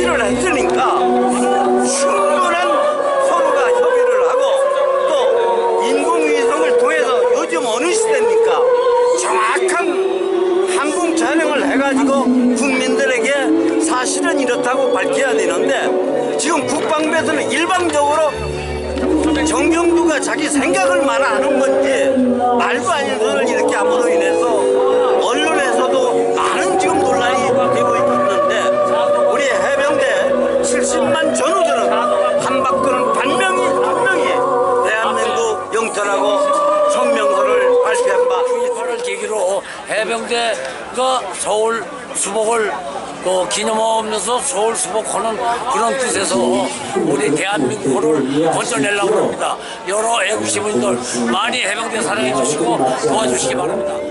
그 설치를 했으니까 충분한 서로가 협의를 하고 또 인공위성을 통해서 요즘 어느 시대입니까? 정확한 항공 촬영을 해가지고 국민들에게 사실은 이렇다고 밝혀야 되는데 지금 국방부에서는 일방적으로 정경두가 자기 생각을 말하는 건지 영토라고 성명서를 발표한 바 있습니다. 이거를 계기로 해병대가 서울 수복을 그 기념하면서 서울 수복하는 그런 뜻에서 우리 대한민국을 건져내려고 합니다. 여러 애국 시민들 많이 해병대 사랑해 주시고 도와주시기 바랍니다.